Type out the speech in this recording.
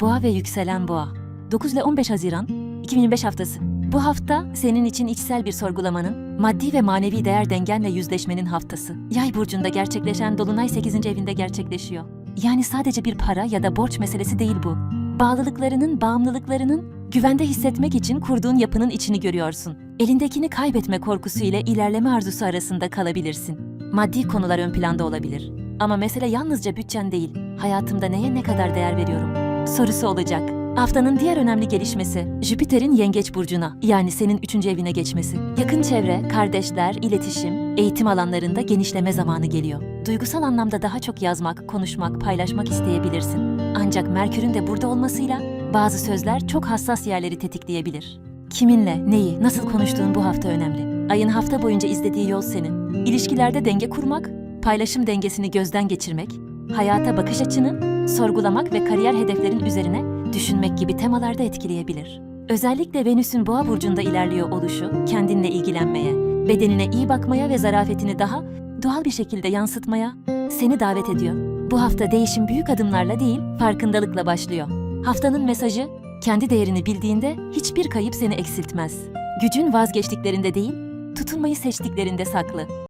Boğa ve yükselen boğa. 9 ile 15 Haziran 2025 haftası. Bu hafta senin için içsel bir sorgulamanın, maddi ve manevi değer dengenle yüzleşmenin haftası. Yay burcunda gerçekleşen dolunay 8. evinde gerçekleşiyor. Yani sadece bir para ya da borç meselesi değil bu. Bağlılıklarının, bağımlılıklarının güvende hissetmek için kurduğun yapının içini görüyorsun. Elindekini kaybetme korkusu ile ilerleme arzusu arasında kalabilirsin. Maddi konular ön planda olabilir. Ama mesele yalnızca bütçen değil, hayatımda neye ne kadar değer veriyorum sorusu olacak. Haftanın diğer önemli gelişmesi Jüpiter'in Yengeç burcuna yani senin üçüncü evine geçmesi. Yakın çevre, kardeşler, iletişim, eğitim alanlarında genişleme zamanı geliyor. Duygusal anlamda daha çok yazmak, konuşmak, paylaşmak isteyebilirsin. Ancak Merkür'ün de burada olmasıyla bazı sözler çok hassas yerleri tetikleyebilir. Kiminle, neyi, nasıl konuştuğun bu hafta önemli. Ayın hafta boyunca izlediği yol senin. İlişkilerde denge kurmak, paylaşım dengesini gözden geçirmek, hayata bakış açını sorgulamak ve kariyer hedeflerin üzerine düşünmek gibi temalarda etkileyebilir. Özellikle Venüs'ün Boğa burcunda ilerliyor oluşu kendinle ilgilenmeye, bedenine iyi bakmaya ve zarafetini daha doğal bir şekilde yansıtmaya seni davet ediyor. Bu hafta değişim büyük adımlarla değil, farkındalıkla başlıyor. Haftanın mesajı kendi değerini bildiğinde hiçbir kayıp seni eksiltmez. Gücün vazgeçtiklerinde değil, tutunmayı seçtiklerinde saklı.